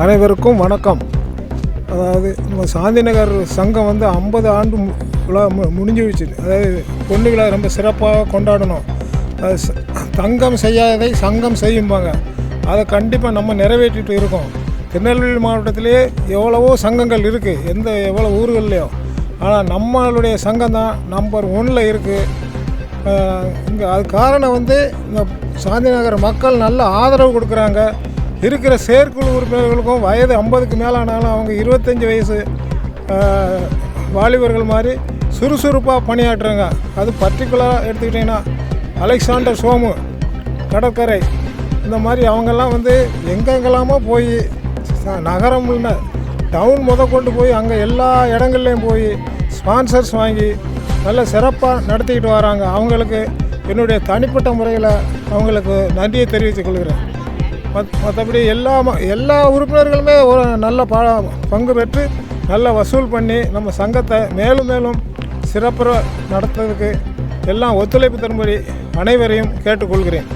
அனைவருக்கும் வணக்கம். அதாவது நம்ம சாந்தி நகர் சங்கம் வந்து ஐம்பது ஆண்டு மு- விழா முடிஞ்சிடுச்சு அதாவது பொண்ணு விழா ரொம்ப சிறப்பாக கொண்டாடணும். அது தங்கம் செய்யாததை சங்கம் செய்யும்பாங்க. அதை கண்டிப்பாக நம்ம நிறைவேற்றிட்டு இருக்கோம். திருநெல்வேலி மாவட்டத்திலேயே எவ்வளவோ சங்கங்கள் இருக்குது எந்த எவ்வளோ ஊர்கள்லையோ. ஆனால் நம்மளுடைய சங்கம் தான் நம்பர் ஒன்னில் இருக்குது இங்கே அது காரணம் வந்து இந்த சாந்தி நகர் மக்கள் நல்ல ஆதரவு கொடுக்குறாங்க. இருக்கிற செயற்குழு உறுப்பினர்களுக்கும் வயது ஐம்பதுக்கு மேலானாலும் அவங்க இருபத்தஞ்சி வயசு வாலிபர்கள் மாதிரி சுறுசுறுப்பாக பணியாற்றுறாங்க. அது பர்டிகுலராக எடுத்துக்கிட்டிங்கன்னா அலெக்சாண்டர் சோமு கடற்கரை. இந்த மாதிரி அவங்கெல்லாம் வந்து எங்கெங்கெல்லாமோ போய் நகரம் இல்லை டவுன் முத கொண்டு போய் அங்கே எல்லா இடங்கள்லையும் போய் ஸ்பான்சர்ஸ் வாங்கி நல்ல சிறப்பாக நடத்திக்கிட்டு வராங்க. அவங்களுக்கு என்னுடைய தனிப்பட்ட முறையில் அவங்களுக்கு நன்றியை தெரிவித்துக் கொள்கிறேன். மற்றபடி எல்லா ம- எல்லா உறுப்பினர்களுமே ஒரு நல்ல ப பங்கு பெற்று நல்ல வசூல் பண்ணி நம்ம சங்கத்தை மேலும் மேலும் சிறப்புற நடத்துறதுக்கு எல்லாம் ஒத்துழைப்பு தரும்படி அனைவரையும் கேட்டுக்கொள்கிறேன்.